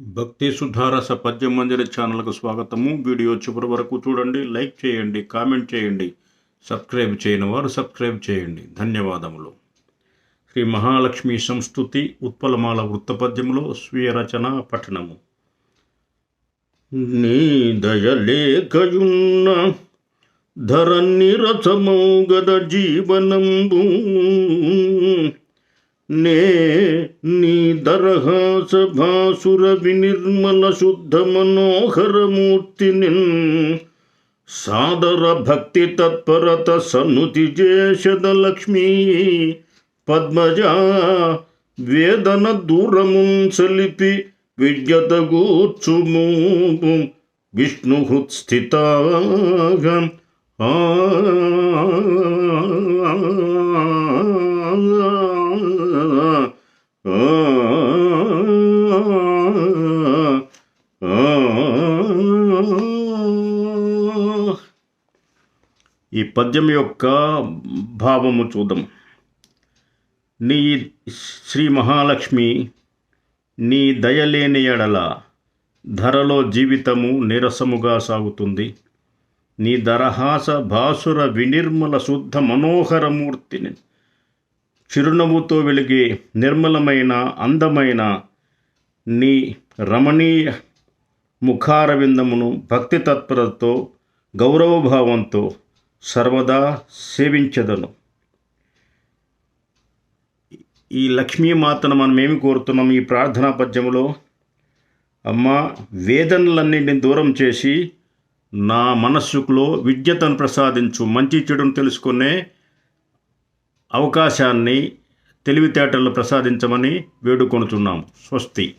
భక్తి సుధారస పద్య మందిర ఛానల్కు స్వాగతము. వీడియో చివరి వరకు చూడండి లైక్ చేయండి కామెంట్ చేయండి సబ్స్క్రైబ్ చేయని వారు సబ్స్క్రైబ్ చేయండి. ధన్యవాదములు. శ్రీ మహాలక్ష్మి సంస్థుతి ఉత్పలమాల వృత్తపద్యములో స్వీయ రచన పఠనము. నీ దయలేకయున్న ధరన్ని రథమౌ గద జీవనంబు నే నీ దర్హాస భాసుర వినిర్మల శుద్ధ మనోహరమూర్తి నిన్ సాదర భక్తి తత్పరత సన్నుతి చేషద లక్ష్మీ పద్మజ వేదన దూరమున్ సలిపి విద్యత గూర్చుము విష్ణు హృత్స్థితాగా ఈ పద్యం యొక్క భావము చూద్దాం. నీ శ్రీ మహాలక్ష్మి నీ దయలేని ఎడల ధరలో జీవితము నీరసముగా సాగుతుంది. నీ దరహాస భాసుర వినిర్మల శుద్ధ మనోహరమూర్తిని చిరునవ్వుతో వెలిగే నిర్మలమైన అందమైన నీ రమణీయ ముఖారవిందమును భక్తి తత్పరతో గౌరవభావంతో సర్వదా సేవించదను. ఈ లక్ష్మీమాతను మనం ఏమి కోరుతున్నాం? ఈ ప్రార్థనా పద్యంలో అమ్మ వేదనలన్నింటిని దూరం చేసి నా మనస్సులో విద్యతను ప్రసాదించు మంచి చెడును తెలుసుకునే అవకాశాన్ని తెలివితేటలు ప్రసాదించమని వేడుకొనుచున్నాం. స్వస్తి.